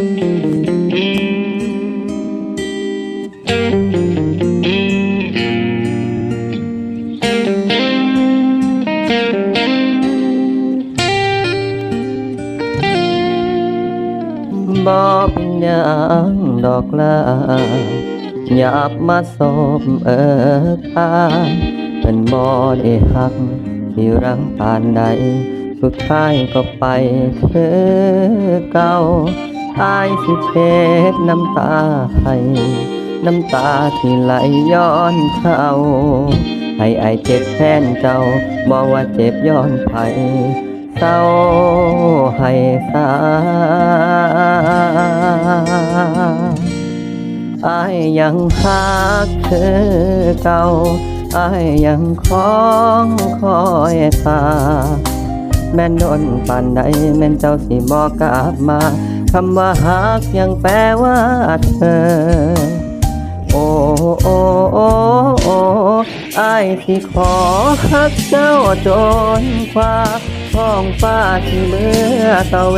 บ่เป็นหยังดอกลาหยับมาสบเอิกอาเป็นบ่ได้ฮักที่รังปานใด สุดท้ายก็ไปคือเก่า อายสิเช็ดน้ำตาให้น้ำตาที่ไหลย้อนเขาให้อายเจ็บแทนเจ้าบอกว่าเจ็บย้อนไผเศร้าให้สาอายยังฮักคือเก่าอายยังคล้องคอยตาแม่นโดนปานใดแม่นเจ้าสิบอกกลับมา คำว่าฮักยังแปลว่าเธอ โอ้โอ้โอ้โอ้อายสิขอฮักเจ้าจนกว่าท้องฟ้าที่เมื่อตะเว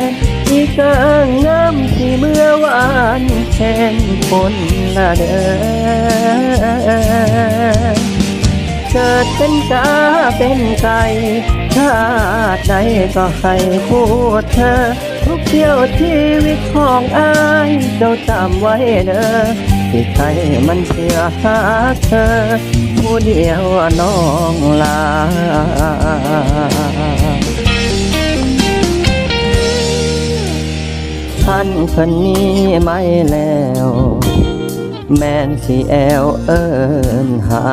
นที่เกิงน้ำที่เมื่อวานแห่งคนละเด้อเกิดเป็นกาเป็นไก่ชาติใดก็ให้พูดเธอ ทุกเที่ยวชีวิตของอายเจ้าจำไว้เด้อที่ใครมันเชื่อหาเธอ ผู้เดียวน้องลาท่านคนนี้ไม่แล้ว แม่นสิแอวเอินหา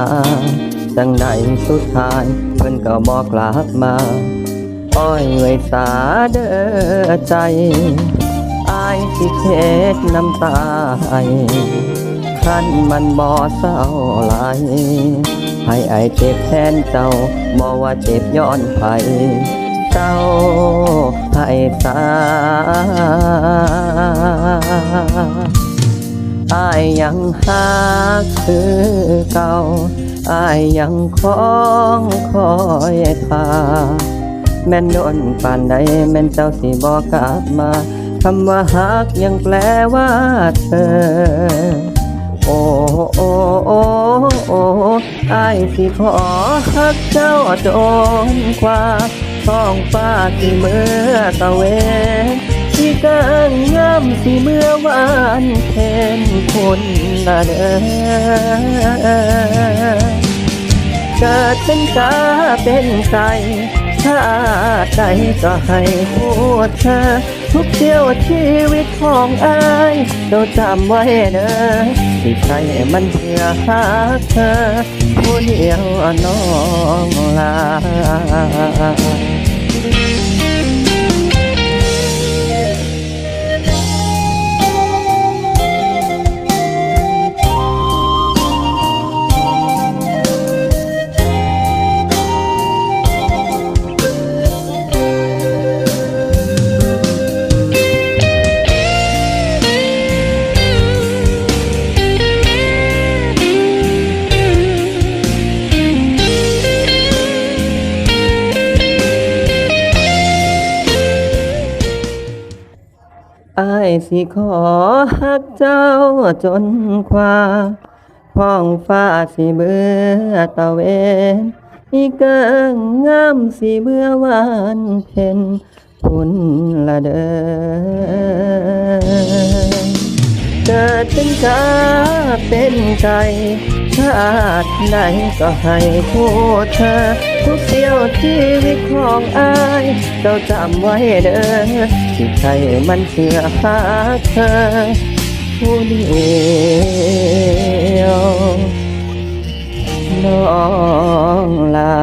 จังใดสุดท้ายเพิ่นก็บอกกลับมา อ้อยไว้สาเด้อใจอายสิเช็ดน้ำตาให้คันมันบ่เศร้าไหลให้อายเจ็บแทนเจ้าบ่ว่าเจ็บย้อนไผเจ้าให้สาอายยังฮักคือเก่าอายยังคล้องคอยทา แม่นโดนปานใดแม่นเจ้าสิบอกกลับมาคำว่าฮักยังแปลว่าเธอ โอ้โอ้โอ้โอ้ไอายสิขอฮักเจ้าจนกว่าท้องฟ้าที่เมื่อตะเวนที่กลางงามที่เมื่อวานเพ็นคนละเด้อเกิดเป็นกาเป็นไก่ ชาติใดก็ให้พูดเธอ ทุกเที่ยวชีวิตของอายเราจำไว้เด้อที่ใครมันเพื่อหาเธอผู้เดียวน้องลา อายสิขอฮักเจ้าจนกว่าพ้องฟ้าสิเบื่อตะเวนอีเกิงงามสิเบื่อวานเพ็นคุณละเด้อเกิดเป็นกาเป็นไก่ ชาติไหนก็ให้พูดเธอ ทุกเสี้ยวชีวิตของอายเจ้าจำไว้เด้อที่ใครมันเชื่อหาเธอผู้เดียวน้องลา